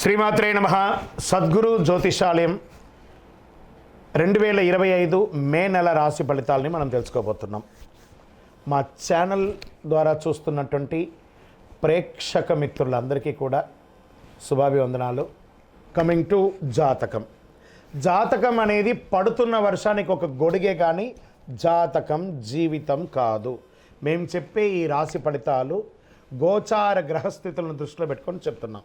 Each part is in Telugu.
శ్రీమాత్రే నమ. సద్గురు జ్యోతిషాలయం రెండు వేల ఇరవై ఐదు మే నెల రాశి ఫలితాలని మనం తెలుసుకోబోతున్నాం. మా ఛానల్ ద్వారా చూస్తున్నటువంటి ప్రేక్షక మిత్రులందరికీ కూడా శుభాభివందనాలు. కమింగ్ టు జాతకం. జాతకం అనేది పడుతున్న వర్షానికి ఒక గొడుగే కానీ జాతకం జీవితం కాదు. మేము చెప్పే ఈ రాశి ఫలితాలు గోచార గ్రహస్థితులను దృష్టిలో పెట్టుకొని చెప్తున్నాం.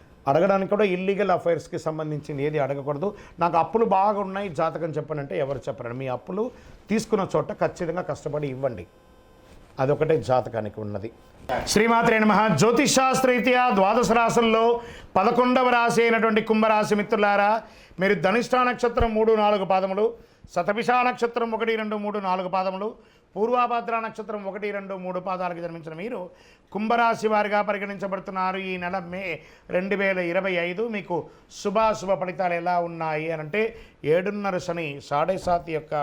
అడగడానికి కూడా ఇల్లీగల్ అఫైర్స్కి సంబంధించింది ఏది అడగకూడదు. నాకు అప్పులు బాగా ఉన్నాయి జాతకం చెప్పనంటే ఎవరు చెప్పరండి. మీ అప్పులు తీసుకున్న చోట ఖచ్చితంగా కష్టపడి ఇవ్వండి. అదొకటే జాతకానికి ఉన్నది. శ్రీమాత్రే నమ. జ్యోతిషాస్త్రరీత్యా ద్వాదశ రాశుల్లో పదకొండవ రాశి అయినటువంటి కుంభరాశి మిత్రులారా మీరు ధనిష్ఠా నక్షత్రం మూడు నాలుగు పాదములు శతభిషా నక్షత్రం ఒకటి రెండు మూడు నాలుగు పాదములు పూర్వాభద్ర నక్షత్రం ఒకటి రెండు మూడు పాదాలకు జన్మించిన మీరు కుంభరాశి వారిగా పరిగణించబడుతున్నారు ఈ నెల మే రెండు వేల ఇరవై ఐదు. మీకు శుభాశుభ ఫలితాలు ఎలా ఉన్నాయి అని అంటే ఏడున్నర శని సాడే సాత్ యొక్క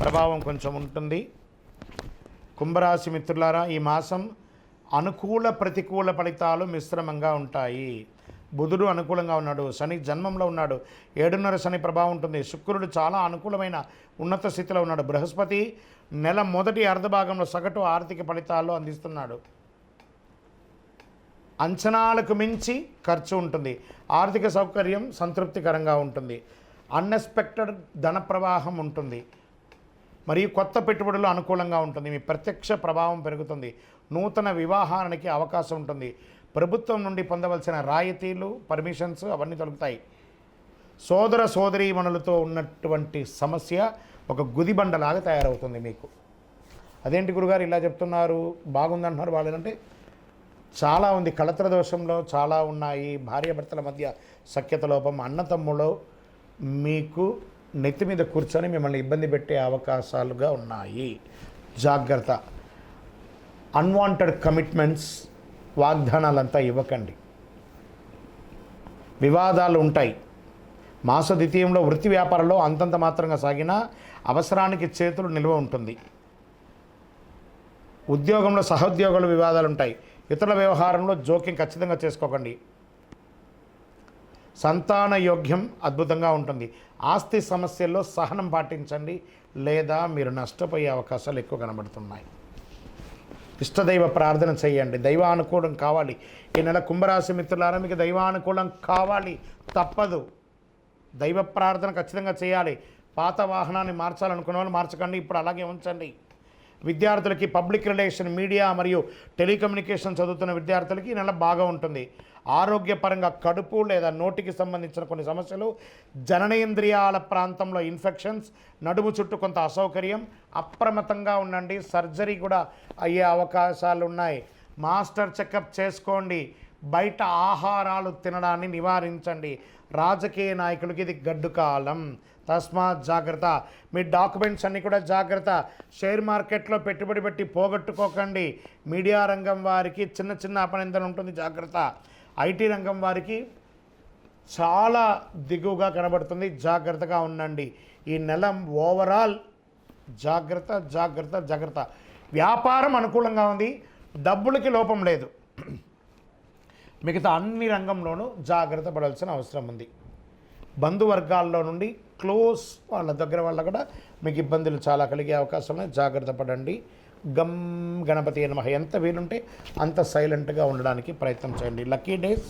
ప్రభావం కొంచెం ఉంటుంది. కుంభరాశి మిత్రులారా ఈ మాసం అనుకూల ప్రతికూల ఫలితాలు మిశ్రమంగా ఉంటాయి. బుధుడు అనుకూలంగా ఉన్నాడు. శని జన్మంలో ఉన్నాడు. ఏడున్నర శని ప్రభావం ఉంటుంది. శుక్రుడు చాలా అనుకూలమైన ఉన్నత స్థితిలో ఉన్నాడు. బృహస్పతి నెల మొదటి అర్ధభాగంలో సగటు ఆర్థిక ఫలితాల్లో అందిస్తున్నాడు. అంచనాలకు మించి ఖర్చు ఉంటుంది. ఆర్థిక సౌకర్యం సంతృప్తికరంగా ఉంటుంది. అన్ఎక్స్పెక్టెడ్ ధన ప్రవాహం ఉంటుంది. మరియు కొత్త పెట్టుబడులు అనుకూలంగా ఉంటుంది. మీ ప్రత్యక్ష ప్రభావం పెరుగుతుంది. నూతన వివాహానికి అవకాశం ఉంటుంది. ప్రభుత్వం నుండి పొందవలసిన రాయితీలు పర్మిషన్స్ అవన్నీ దొరుకుతాయి సోదర సోదరీమణులతో ఉన్నటువంటి సమస్య ఒక గుదిబండలాగా తయారవుతుంది మీకు. అదేంటి గురుగారు ఇలా చెప్తున్నారు? బాగుందంటున్నారు వాళ్ళంటే చాలా ఉంది. కళత్ర దోషంలో చాలా ఉన్నాయి. భార్యాభర్తల మధ్య సఖ్యత లోపం అన్నతమ్ములో మీకు నెత్తి మీద కూర్చొని మిమ్మల్ని ఇబ్బంది పెట్టే అవకాశాలుగా ఉన్నాయి. జాగ్రత్త. అన్వాంటెడ్ కమిట్మెంట్స్ వాగ్దానాలంతా ఇవ్వకండి. వివాదాలు ఉంటాయి. మాస ద్వితీయంలో వృత్తి వ్యాపారంలో అంతంత మాత్రంగా సాగినా అవసరానికి చేతులు నిల్వ ఉంటుంది. ఉద్యోగంలో సహోద్యోగుల వివాదాలు ఉంటాయి. ఇతరుల వ్యవహారంలో జోక్యం ఖచ్చితంగా చేసుకోకండి. సంతాన యోగ్యం అద్భుతంగా ఉంటుంది. ఆస్తి సమస్యల్లో సహనం పాటించండి. లేదా మీరు నష్టపోయే అవకాశాలు ఎక్కువ కనబడుతున్నాయి. ఇష్టదైవ ప్రార్థన చేయండి. దైవానుకూలం కావాలి. ఈ నెల కుంభరాశి మిత్రులారా మీకు దైవానుకూలం కావాలి. తప్పదు. దైవ ప్రార్థన ఖచ్చితంగా చేయాలి. పాత వాహనాన్ని మార్చాలనుకున్న వాళ్ళు మార్చకండి. ఇప్పుడు అలాగే ఉంచండి. విద్యార్థులకి పబ్లిక్ రిలేషన్ మీడియా మరియు టెలికమ్యూనికేషన్ చదువుతున్న విద్యార్థులకి ఈ నెల బాగా ఉంటుంది. ఆరోగ్యపరంగా కడుపు లేదా నోటికి సంబంధించిన కొన్ని సమస్యలు జననేంద్రియాల ప్రాంతంలో ఇన్ఫెక్షన్స్ నడుము చుట్టూ కొంత అసౌకర్యం అప్రమత్తంగా ఉండండి సర్జరీ కూడా అయ్యే అవకాశాలు ఉన్నాయి. మాస్టర్ చెకప్ చేసుకోండి. బయట ఆహారాలు తినడాన్ని నివారించండి. రాజకీయ నాయకులకి ఇది గడ్డు కాలం. తస్మాత్ జాగ్రత్త. మీ డాక్యుమెంట్స్ అన్నీ కూడా జాగ్రత్త. షేర్ మార్కెట్లో పెట్టుబడి పెట్టి పోగొట్టుకోకండి. మీడియా రంగం వారికి చిన్న చిన్న అపనిందన ఉంటుంది. జాగ్రత్త. ఐటీ రంగం వారికి చాలా దిగువగా కనబడుతుంది. జాగ్రత్తగా ఉండండి. ఈ నెల ఓవరాల్ జాగ్రత్త జాగ్రత్త జాగ్రత్త. వ్యాపారం అనుకూలంగా ఉంది. డబ్బులకి లోపం లేదు. మిగతా అన్ని రంగంలోనూ జాగ్రత్త పడాల్సిన అవసరం ఉంది. బంధువర్గాల్లో నుండి క్లోజ్ వాళ్ళ దగ్గర వాళ్ళ కూడా మీకు ఇబ్బందులు చాలా కలిగే అవకాశం ఉన్నాయి. జాగ్రత్త పడండి. గమ్ గణపతి నమ ఎంత వీలుంటే అంత సైలెంట్గా ఉండడానికి ప్రయత్నం చేయండి. లక్కీ డేస్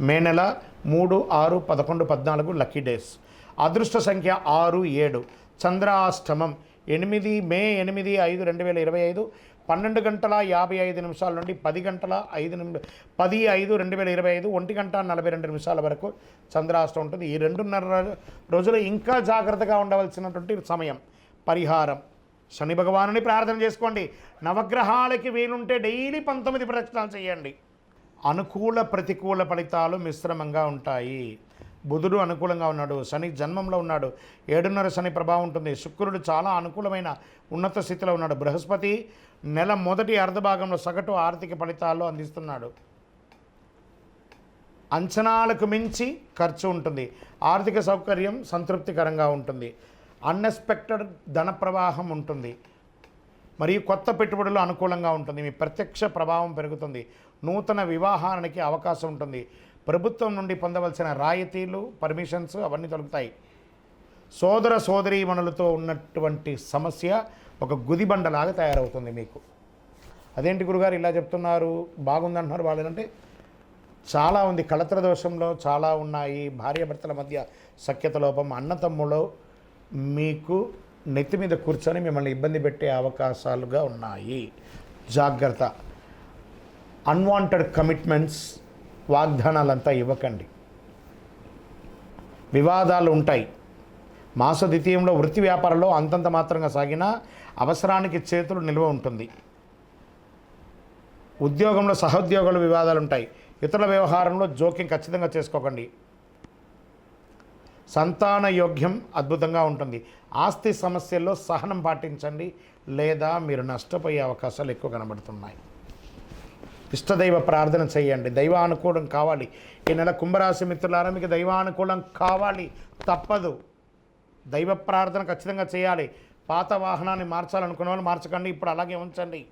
మే నెల మూడు ఆరు పదకొండు పద్నాలుగు లక్కీ డేస్. అదృష్ట సంఖ్య ఆరు ఏడు. చంద్రాష్టమం ఎనిమిది మే ఎనిమిది ఐదు రెండు వేల ఇరవై ఐదు. పన్నెండు గంటల యాభై ఐదు నిమిషాల నుండి పది గంటల ఐదు నిమి పది ఐదు రెండు వేల ఇరవై ఐదు ఒంటి గంట నలభై రెండు నిమిషాల వరకు చంద్రాష్టం ఉంటుంది. ఈ రెండున్నర రోజులు ఇంకా జాగ్రత్తగా ఉండవలసినటువంటి సమయం పరిహారం. శని భగవానుని ప్రార్థన చేసుకోండి. నవగ్రహాలకి వీలుంటే డైలీ పంతొమ్మిది ప్రదక్షిణాలు చేయండి. అనుకూల ప్రతికూల ఫలితాలు మిశ్రమంగా ఉంటాయి. బుధుడు అనుకూలంగా ఉన్నాడు శని జన్మంలో ఉన్నాడు ఏడున్నర శని ప్రభావం ఉంటుంది. శుక్రుడు చాలా అనుకూలమైన ఉన్నత స్థితిలో ఉన్నాడు. బృహస్పతి నెల మొదటి అర్ధభాగంలో సగటు ఆర్థిక ఫలితాలు అందిస్తున్నాడు. అంచనాలకు మించి ఖర్చు ఉంటుంది. ఆర్థిక సౌకర్యం సంతృప్తికరంగా ఉంటుంది. అన్ఎక్స్పెక్టెడ్ ధన ప్రవాహం ఉంటుంది. మరియు కొత్త పెట్టుబడులు అనుకూలంగా ఉంటుంది. మీ ప్రత్యక్ష ప్రభావం పెరుగుతుంది. నూతన వివాహానికి అవకాశం ఉంటుంది. ప్రభుత్వం నుండి పొందవలసిన రాయితీలు పర్మిషన్స్ అవన్నీ దొరుకుతాయి సోదర సోదరీమణులతో ఉన్నటువంటి సమస్య ఒక గుదిబండలాగా తయారవుతుంది మీకు. అదేంటి గురుగారు ఇలా చెప్తున్నారు? బాగుందంటున్నారు వాళ్ళంటే చాలా ఉంది. కళత్ర దోషంలో చాలా ఉన్నాయి. భార్యాభర్తల మధ్య సఖ్యత లోపం అన్నతమ్ములో మీకు నెత్తి మీద కూర్చొని మిమ్మల్ని ఇబ్బంది పెట్టే అవకాశాలుగా ఉన్నాయి. జాగ్రత్త. అన్వాంటెడ్ కమిట్మెంట్స్ వాగ్దానాలంతా ఇవ్వకండి. వివాదాలు ఉంటాయి. మాస ద్వితీయంలో వృత్తి వ్యాపారంలో అంతంత మాత్రంగా సాగినా అవసరానికి చేతులు నిల్వ ఉంటుంది. ఉద్యోగంలో సహోద్యోగుల వివాదాలు ఉంటాయి. ఇతరుల వ్యవహారంలో జోక్యం ఖచ్చితంగా చేసుకోకండి. సంతాన యోగ్యం అద్భుతంగా ఉంటుంది. ఆస్తి సమస్యల్లో సహనం పాటించండి. లేదా మీరు నష్టపోయే అవకాశాలు ఎక్కువ కనబడుతున్నాయి. ఇష్టదైవ ప్రార్థన చేయండి. దైవానుకూలం కావాలి. ఈ నెల కుంభరాశి మిత్రులారా మీకు దైవానుకూలం కావాలి. తప్పదు. దైవ ప్రార్థన ఖచ్చితంగా చేయాలి. పాత వాహనాన్ని మార్చాలనుకున్న వాళ్ళు మార్చకండి. ఇప్పుడు అలాగే ఉంచండి.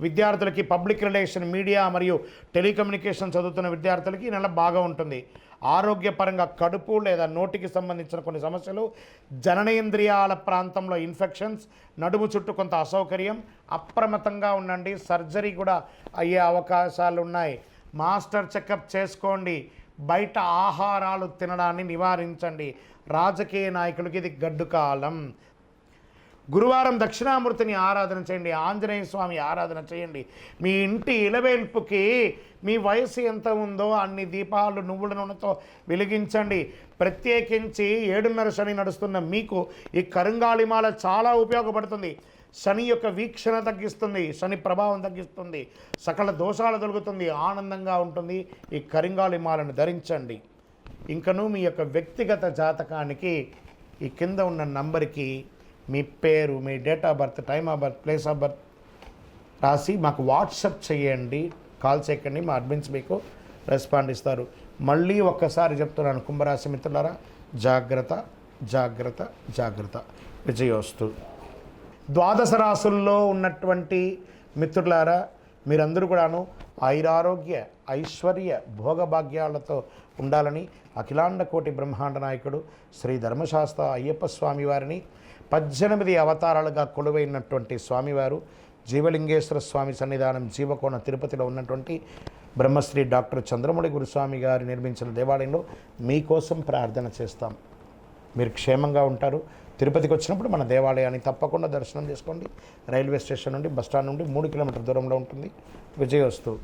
విద్యార్థులకి పబ్లిక్ రిలేషన్ మీడియా మరియు టెలికమ్యూనికేషన్ చదువుతున్న విద్యార్థులకి ఈ నెల బాగా ఉంటుంది. ఆరోగ్యపరంగా కడుపు లేదా నోటికి సంబంధించిన కొన్ని సమస్యలు జననేంద్రియాల ప్రాంతంలో ఇన్ఫెక్షన్స్ నడుము చుట్టూ కొంత అసౌకర్యం అప్రమత్తంగా ఉండండి సర్జరీ కూడా అయ్యే అవకాశాలు ఉన్నాయి. మాస్టర్ చెకప్ చేసుకోండి. బయట ఆహారాలు తినడాన్ని నివారించండి. రాజకీయ నాయకులకి ఇది గడ్డు కాలం. గురువారం దక్షిణామూర్తిని ఆరాధన చేయండి ఆంజనేయ స్వామి ఆరాధన చేయండి. మీ ఇంటి ఇలవేల్పుకి మీ వయసు ఎంత ఉందో అన్ని దీపాలు నువ్వుల నూనెతో వెలిగించండి. ప్రత్యేకించి ఏడున్నర శని నడుస్తున్న మీకు ఈ కరుంగాళిమాల చాలా ఉపయోగపడుతుంది. శని యొక్క వీక్షణ తగ్గిస్తుంది శని ప్రభావం తగ్గిస్తుంది సకల దోషాలు తొలుగుతుంది ఆనందంగా ఉంటుంది. ఈ కరింగాళిమాలను ధరించండి. ఇంకను మీ యొక్క వ్యక్తిగత జాతకానికి ఈ కింద ఉన్న నంబర్కి మీ పేరు మీ date of birth time of birth place of birth రాసి మాకు వాట్సప్ చేయండి. కాల్ చేయకండి మా అడ్మిన్స్ మీకు రెస్పాండ్ ఇస్తారు. మళ్ళీ ఒక్కసారి చెప్తున్నాను కుంభరాశి మిత్రులారా జాగ్రత్త జాగ్రత్త జాగ్రత్త. విజయోస్తు. ద్వాదశ రాసుల్లో ఉన్నటువంటి మిత్రులారా మీరందరూ కూడాను ఐరారోగ్య ఐశ్వర్య భోగభాగ్యాలతో ఉండాలని అఖిలాండ కోటి బ్రహ్మాండ నాయకుడు శ్రీ ధర్మశాస్త్ర అయ్యప్ప స్వామి వారిని పద్దెనిమిది అవతారాలుగా కొలువైనటువంటి స్వామివారు జీవలింగేశ్వర స్వామి సన్నిధానం జీవకోణ తిరుపతిలో ఉన్నటువంటి బ్రహ్మశ్రీ డాక్టర్ చంద్రమౌళి గురుస్వామి గారు నిర్మించిన దేవాలయంలో మీకోసం ప్రార్థన చేస్తాం. మీరు క్షేమంగా ఉంటారు. తిరుపతికి వచ్చినప్పుడు మన దేవాలయాన్ని తప్పకుండా దర్శనం చేసుకోండి. రైల్వే స్టేషన్ నుండి బస్ స్టాండ్ నుండి మూడు కిలోమీటర్ దూరంలో ఉంటుంది. విజయోస్తు